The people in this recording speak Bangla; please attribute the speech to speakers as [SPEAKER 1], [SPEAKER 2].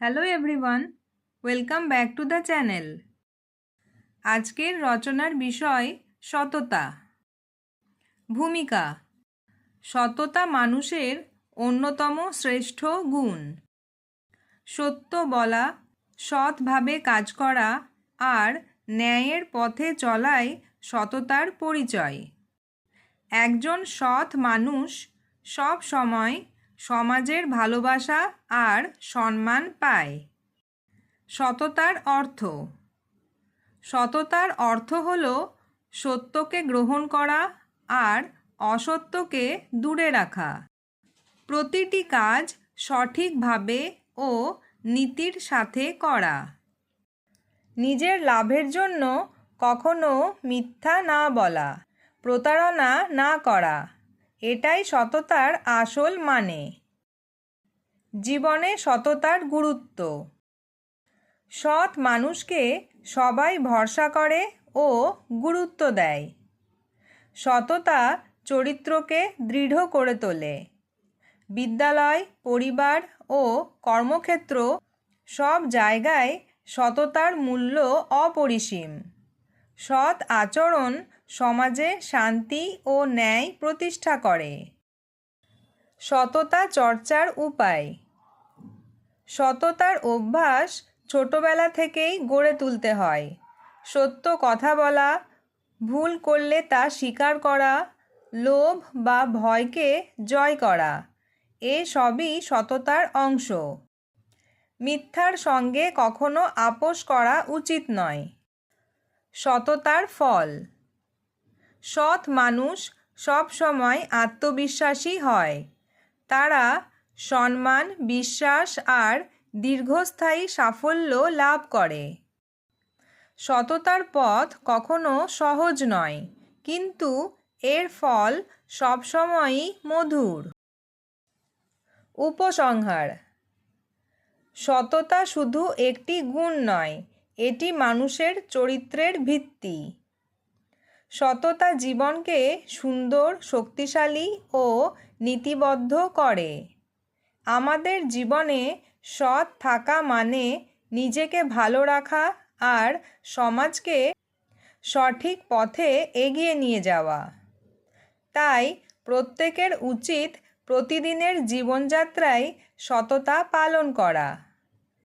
[SPEAKER 1] Hello everyone welcome back to the channel আজকের রচনার বিষয় সততা। ভূমিকা। সততা মানুষের অন্যতম শ্রেষ্ঠ গুণ। সত্য বলা, সৎভাবে কাজ করা আর ন্যায়ের পথে চলাই সততার পরিচয়। একজন সৎ মানুষ সব সময় সমাজের ভালোবাসা আর সম্মান পায়। সততার অর্থ। সততার অর্থ হল সত্যকে গ্রহণ করা আর অসত্যকে দূরে রাখা। প্রতিটি কাজ সঠিকভাবে ও নীতির সাথে করা। নিজের লাভের জন্য কখনো মিথ্যা না বলা, প্রতারণা না করা। এটাই সততার আসল মানে। জীবনে সততার গুরুত্ব। সৎ মানুষকে সবাই ভরসা করে ও গুরুত্ব দেয়। সততা চরিত্রকে দৃঢ় করে তোলে। বিদ্যালয়, পরিবার ও কর্মক্ষেত্র সব জায়গায় সততার মূল্য অপরিসীম। সৎ আচরণ সমাজে শান্তি ও ন্যায় প্রতিষ্ঠা করে। সততা চর্চার উপায়। সততার অভ্যাস ছোটবেলা থেকেই গড়ে তুলতে হয়। সত্য কথা বলা, ভুল করলে তা স্বীকার করা, লোভ বা ভয়কে জয় করা, এ সবই সততার অংশ। মিথ্যার সঙ্গে কখনো আপোষ করা উচিত নয়। সততার ফল। সৎ মানুষ সব সময় আত্মবিশ্বাসী হয়। তারা সম্মান, বিশ্বাস আর দীর্ঘস্থায়ী সাফল্য লাভ করে। সততার পথ কখনো সহজ নয়, কিন্তু এর ফল সবসময়ই মধুর। উপসংহার। সততা শুধু একটি গুণ নয় এটি মানুষের চরিত্রের ভিত্তি। সততা জীবনকে সুন্দর, শক্তিশালী ও নীতিবদ্ধ করে। আমাদের জীবনে সৎ থাকা মানে নিজেকে ভালো রাখা আর সমাজকে সঠিক পথে এগিয়ে নিয়ে যাওয়া। তাই প্রত্যেকের উচিত প্রতিদিনের জীবনযাত্রায় সততা পালন করা।